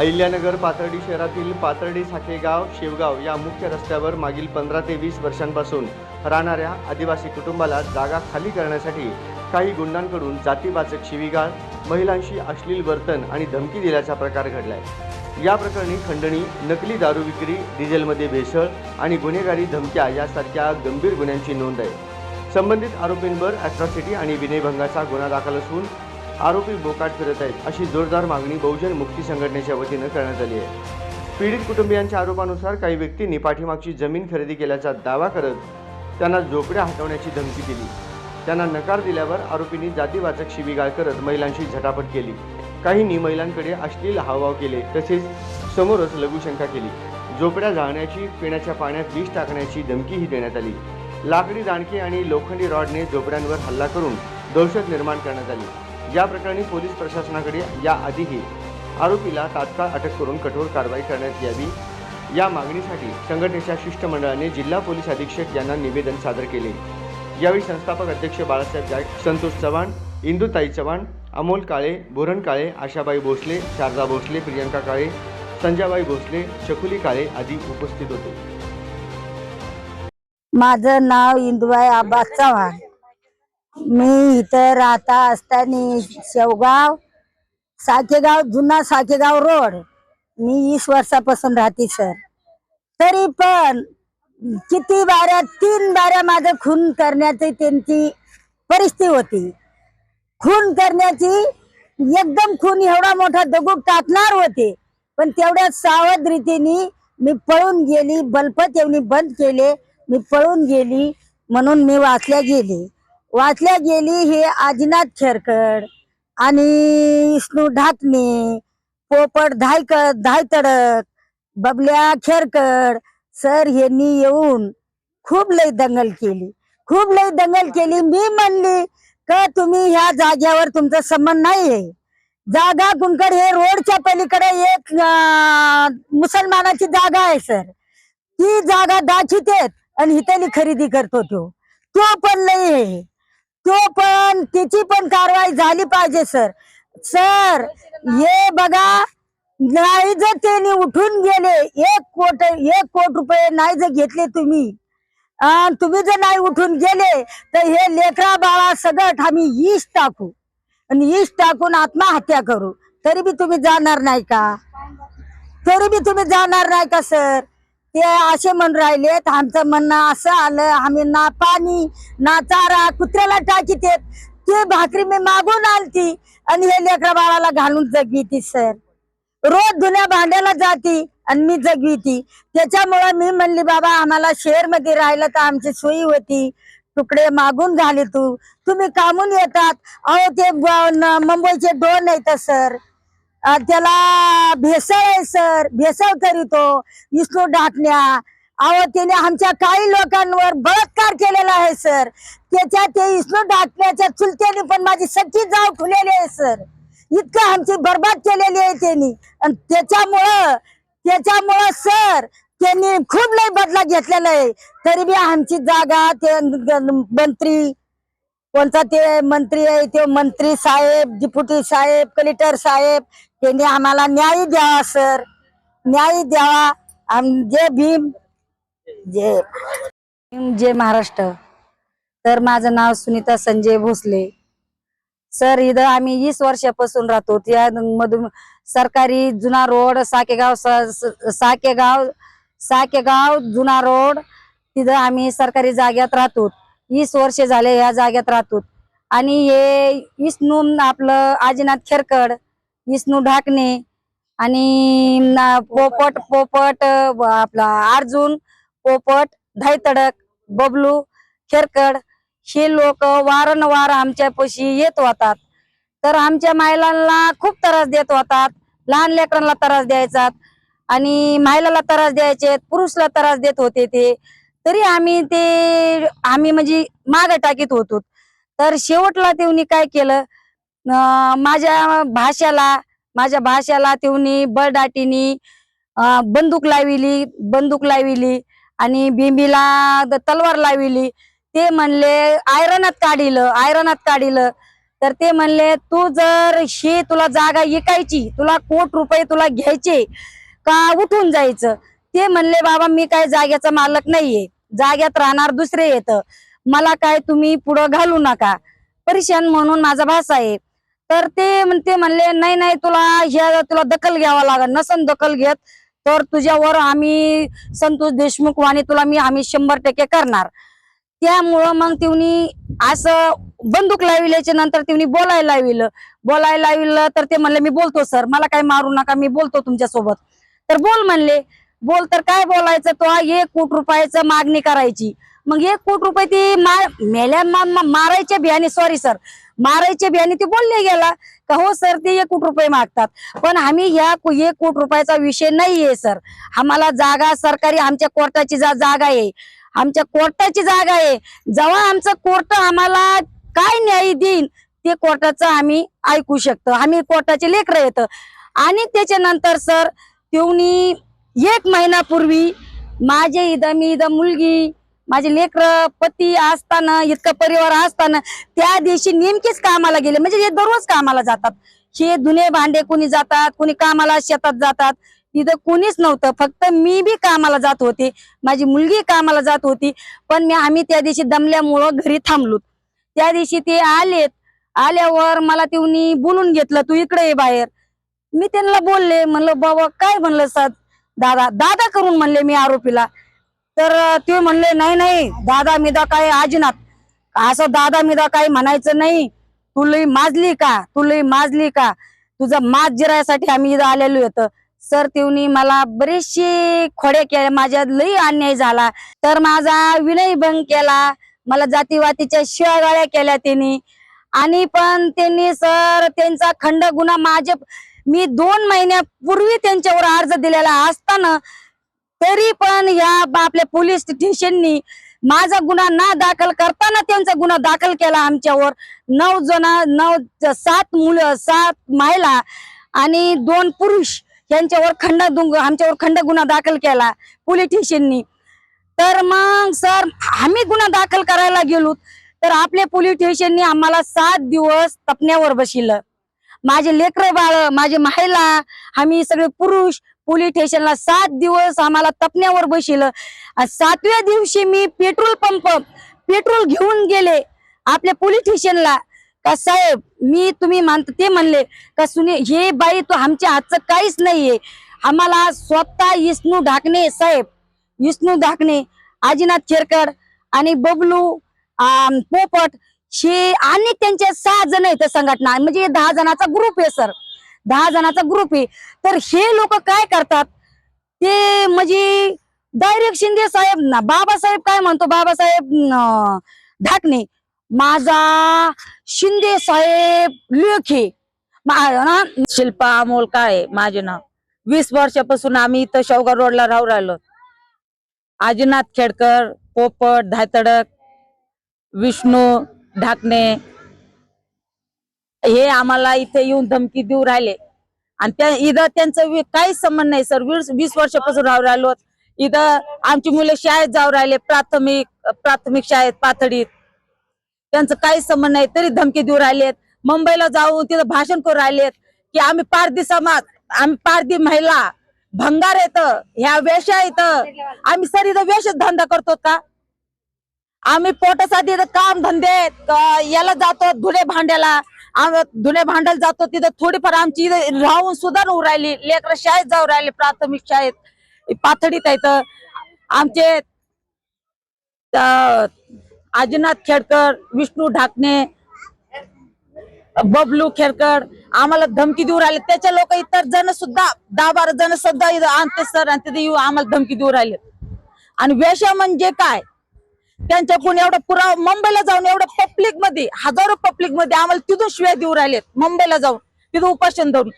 अहिल्यानगर पाथर्डी शहरातील पाथर्डी साखेगाव शेवगाव या मुख्य रस्त्यावर मागील पंधरा ते वीस वर्षांपासून राहणाऱ्या आदिवासी कुटुंबाला जागा खाली करण्यासाठी काही गुंडांकडून जातीवाचक शिवीगाळ महिलांशी अश्लील वर्तन आणि धमकी दिल्याचा प्रकार घडलाय. या प्रकरणी खंडणी नकली दारू विक्री डिझेलमध्ये भेसळ आणि गुन्हेगारी धमक्या यासारख्या गंभीर गुन्ह्यांची नोंद आहे. संबंधित आरोपींवर अॅट्रॉसिटी आणि विनयभंगाचा गुन्हा दाखल असून आरोपी बोकाट फिरत आहेत अशी जोरदार मागणी बहुजन मुक्ती संघटनेच्या वतीनं करण्यात आली आहे. पीडित कुटुंबियांच्या आरोपानुसार काही व्यक्तींनी पाठीमागची जमीन खरेदी केल्याचा दावा करत त्यांना झोपड्या हटवण्याची धमकी दिली. त्यांना नकार दिल्यावर आरोपींनी जातीवाचक शिवीगाळ करत महिलांशी झटापट केली. काहींनी महिलांकडे अश्लील हावभाव केले तसेच समोरच लघुशंका केली. झोपड्या जाळण्याची पिण्याच्या पाण्यात विष टाकण्याची धमकीही देण्यात आली. लाकडी दांडके आणि लोखंडी रॉडने झोपड्यांवर हल्ला करून दहशत निर्माण करण्यात आली. या प्रकरणी पोलीस प्रशासनाकडे याआधीही आरोपीला तात्काळ अटक करून कठोर कारवाई करण्यात यावी. या मागणीसाठी संघटनेच्या शिष्टमंडळाने जिल्हा पोलीस अधीक्षक यांना निवेदन सादर केले. यावेळी संस्थापक अध्यक्ष बाळासाहेब जाय संतोष चव्हाण इंदुताई चव्हाण अमोल काळे बोरण काळे आशाबाई भोसले शारदा भोसले प्रियंका काळे संजाबाई भोसले शकुली काळे आदी उपस्थित होते. माझं नाव इंदुबाई आबास चव्हाण. मी इथं राहता असताना शेवगाव साखेगाव जुना साखेगाव रोड. मी वीस वर्षापासून राहते सर. तरी पण किती बाऱ्या तीन बाऱ्या माझं खून करण्याची त्यांची परिस्थिती होती. खून करण्याची एकदम खून एवढा मोठा दगड टाकणार होते पण तेवढ्या सावध रीतीने मी पळून गेली बल्ब तेवढी बंद केले मी पळून गेली म्हणून मी वाचल्या गेली. वाचल्या गेली हे आदिनाथ खेरकड आणि विष्णू ढाकणे पोपट धायक धाय तडक बबल्या खेरकड सर यांनी येऊन खूप लई दंगल केली. खूप लई दंगल केली. मी म्हणली का तुम्ही ह्या जाग्यावर तुमचा संबंध नाही आहे जागा कुणकड हे रोडच्या पलीकडे एक मुसलमानाची जागा आहे सर. ती जागा दाखितेत आणि इथली खरेदी करतो तो. तो पण नाही आहे तो पण तिची पण कारवाई झाली पाहिजे सर. सर हे बघा नाही जर त्यांनी उठून गेले एक कोट एक कोट रुपये नाही जर घेतले तुम्ही अन तुम्ही जर नाही उठून गेले तर हे लेकरा बाळा सगळं आम्ही ईश टाकू. आणि ईश टाकून आत्महत्या करू. तरी बी तुम्ही जाणार नाही का? तरी बी तुम्ही जाणार नाही का सर? ते असे म्हणून राहिलेत आमचं म्हणणं असं आलं आम्ही ना पाणी ना चारा कुत्र्याला टाकीत ते भाकरी मी मागून आलती आणि हे लेकरा बाळाला घालून जगविती सर. रोज धुण्या भांड्याला जाती आणि मी जगवी ती त्याच्यामुळे मी म्हणली बाबा आम्हाला शहरमध्ये राहिलं तर आमची सोयी होती. तुकडे मागून घाले तू. तुम्ही कामून येतात. अहो ते मुंबईचे डोन आहेत सर. त्याला भेसळ आहे सर. भेसळ करीतो. विष्णू डाकण्या अहो त्याने आमच्या काही लोकांवर बलात्कार केलेला आहे सर. त्याच्या ते विष्णू डाकण्याच्या चुलत्याने पण माझी सच्ची जाव खुलेली आहे सर. इतकं आमची बर्बाद केलेली आहे त्यांनी. आणि त्याच्यामुळं त्याच्यामुळं सर त्यांनी खूप लय बदला घेतलेला आहे. तरी बी आमची जागा ते मंत्री कोणता ते मंत्री आहे ते मंत्री साहेब डिप्युटी साहेब कलेक्टर साहेब त्यांनी आम्हाला न्याय द्यावा सर. न्याय द्यावा. आम- जे भीम. जे भीम, जे महाराष्ट्र. तर माझं नाव सुनीता संजय भोसले. सर इथं आम्ही वीस वर्षापासून राहतो. त्या मधून सरकारी जुना रोड साकेगाव स- साकेगाव साकेगाव जुना रोड तिथं आम्ही सरकारी जाग्यात राहतो. वीस वर्ष झाले या जाग्यात राहतो. आणि हे विष्णू आपलं आजीनाथ खेरकड विष्णू ढाकणे आणि पोपट पोपट आपला अर्जुन पोपट धायतडक बबलू खेरकड हे लोक वारंवार आमच्या पशी येत होतात. तर आमच्या महिलांना खूप त्रास देत होतात. लहान लेकरांना त्रास द्यायचा. आणि महिलाला त्रास द्यायचे पुरुषला त्रास देत होते ते. तरी आम्ही ते आम्ही म्हणजे मागे टाकीत होतो. तर शेवटला तेवनी काय केलं? माझ्या भाषाला माझ्या भाषाला तेवणी बळदाटीनी बंदूक लाविली बंदूक लाविली आणि बिंबीला द- तलवार लाविली. ते म्हणले आयरनात काढिलं आयरनात काढिलं. तर ते म्हणले तू जर ही तुला जागा ऐकायची तुला कोट रुपये तुला घ्यायचे का उठून जायचं? ते म्हणले बाबा मी काय जाग्याचा मालक नाहीये जाग्यात राहणार दुसरे येत. मला काय तुम्ही पुढं घालू नका. परेशान म्हणून माझा भास आहे. तर ते म्हणते म्हणले नाही नाही तुला ह्या तुला दखल घ्यावा लागेल. नसन दखल घेत तर तुझ्यावर आम्ही संतोष देशमुख वाणी तुला मी आम्ही शंभर टक्के करणार. त्यामुळं मग तिवनी असं बंदूक लाविल्याच्या नंतर तिवनी बोलायला लाविलं. बोलायला लाविलं तर ते म्हणले मी बोलतो सर. मला काय मारू नका. मी बोलतो तुमच्यासोबत तर बोल म्हणले. बोल तर काय बोलायचं? तो एक कोट रुपयाचं मागणी करायची. मग एक कोट रुपये ती मा- मेल्या मा- मा- मारायच्या बियाणे सॉरी सर मारायच्या बियाणे ते बोलले गेला. का हो सर ते एक कोट रुपये मागतात. पण आम्ही ह्या एक कोट रुपयाचा विषय नाहीये सर आम्हाला जागा सरकारी आमच्या कोर्टाची जा जागा आहे. आमच्या कोर्टाची जागा आहे. जेव्हा आमचं कोर्ट आम्हाला काय न्याय देईन ते कोर्टाचं आम्ही ऐकू शकतो. आम्ही कोर्टाचे लेकर येत आणि त्याच्यानंतर सर तेवनी एक महिन्यापूर्वी माझे इथं मी इथं मुलगी माझे लेकर पती असताना इतकं परिवार असताना त्या दिवशी नेमकीच कामाला गेले. म्हणजे हे दररोज कामाला जातात. हे धुणे भांडे कोणी जातात कोणी कामाला शेतात जातात. तिथं कोणीच नव्हतं. फक्त मी बी कामाला जात होते. माझी मुलगी कामाला जात होती. पण मी आम्ही त्या दिवशी दमल्यामुळं घरी थांबलो. त्या दिवशी ते आलेत. आल्यावर मला तिवनी बोलून घेतलं तू इकडे ये बाहेर. मी त्यांना बोलले म्हणलं बाबा काय म्हणलं सर दादा दादा करून म्हणले मी आरोपीला. तर ते म्हणले नाही नाही दादा मिदा काय आजीनाथ असं दादा मिदा काय म्हणायचं नाही. तू माजली का? तू माजली का? तुझं माज जिरायसाठी आम्ही इथं आलेलो होतो सर तिवनी मला बरेचशी खोडे केले माझ्या लई अन्याय झाला. तर माझा विनय भंग केला. मला जातीवातीच्या शिवागाळ्या केल्या त्यांनी आणि पण त्यांनी सर त्यांचा खंड गुन्हा माझे मी दोन महिन्यापूर्वी त्यांच्यावर अर्ज दिलेला असताना तरी पण या आपल्या पोलीस स्टेशननी माझा गुन्हा ना दाखल करताना त्यांचा गुन्हा दाखल केला आमच्यावर. नऊ जण नऊ सात मुलं सात महिला आणि दोन पुरुष यांच्यावर खंड दुंग आमच्यावर खंड गुन्हा दाखल केला पोलीस स्टेशननी. तर मग सर आम्ही गुन्हा दाखल करायला गेलो तर आपल्या पोलीस स्टेशननी आम्हाला सात दिवस तपण्यावर बसिलं माझे लेकर बाळ माझे महिला आम्ही सगळे पुरुष पोलीस स्टेशनला सात दिवस आम्हाला तपण्यावर बसिलं सातव्या दिवशी मी पेट्रोल पंप पेट्रोल घेऊन गेले आपल्या पोलीस स्टेशनला. का साहेब मी तुम्ही मानत ते म्हणले का सुने हे बाई तो आमच्या हातचं काहीच नाहीये. आम्हाला स्वतः विष्णू ढाकणे साहेब विष्णू ढाकणे आजीनाथ खेरकर आणि बबलू पोपट हे आणि त्यांच्या सहा जण आहेत संघटना म्हणजे दहा जणांचा ग्रुप आहे सर दहा जणांचा ग्रुप आहे. तर हे लोक काय करतात? ते म्हणजे डायरेक्ट शिंदे साहेब ना बाबासाहेब काय म्हणतो? बाबासाहेब ढाकणे. माझा शिंदे साहेब लेखे ना, शिल्पा अमोल काळे माझे नाव. वीस वर्षापासून आम्ही इथं शेवगाव रोडला राहू राहिलो. आजीनाथ खेडकर पोपट धायतडक विष्णू ढाकणे हे आम्हाला इथे येऊन धमकी देऊ राहिले. आणि त्या इथं त्यांचं काही काहीच संबंध नाही सर. वीस वीस वर्षापासून राहू राहिलो. इथं आमची मुलं शाळेत जाऊ राहिले प्राथमिक प्राथमिक शाळेत पातळीत त्यांचं काहीच संबंध नाही तरी धमकी देऊ राहिलेत. मुंबईला जाऊन तिथं भाषण करू राहिलेत की आम्ही पारधी समाज आम्ही पारधी महिला भंगार येत ह्या वेशा येत आम्ही सर इथं वेशच धंदा करतो का? आम्ही पोटासाठी इथं काम धंदे याला जातो धुणे भांड्याला. धुणे भांडल जातो तिथं थोडीफार आमची राहून सुद्धा होऊ राहिली. लेकर शाळेत जाऊ राहिले प्राथमिक शाळेत. पाथडीत आहेत. आमचे आजीनाथ खेडकर विष्णू ढाकणे बबलू खेरकर आम्हाला धमकी देऊ राहिले. त्याच्या लोक इतर जण सुद्धा दहा बारा जण सुद्धा इथं आणते सर आणि तिथे येऊ आम्हाला धमकी देऊ राहिले. आणि वेशा म्हणजे काय? त्यांच्याकडून एवढं पुरा मुंबईला जाऊन एवढं पब्लिकमध्ये हजारो पब्लिकमध्ये आम्हाला तिथून शिव्या देऊ राहिलेत मुंबईला जाऊन तिथं उपाशन धरून.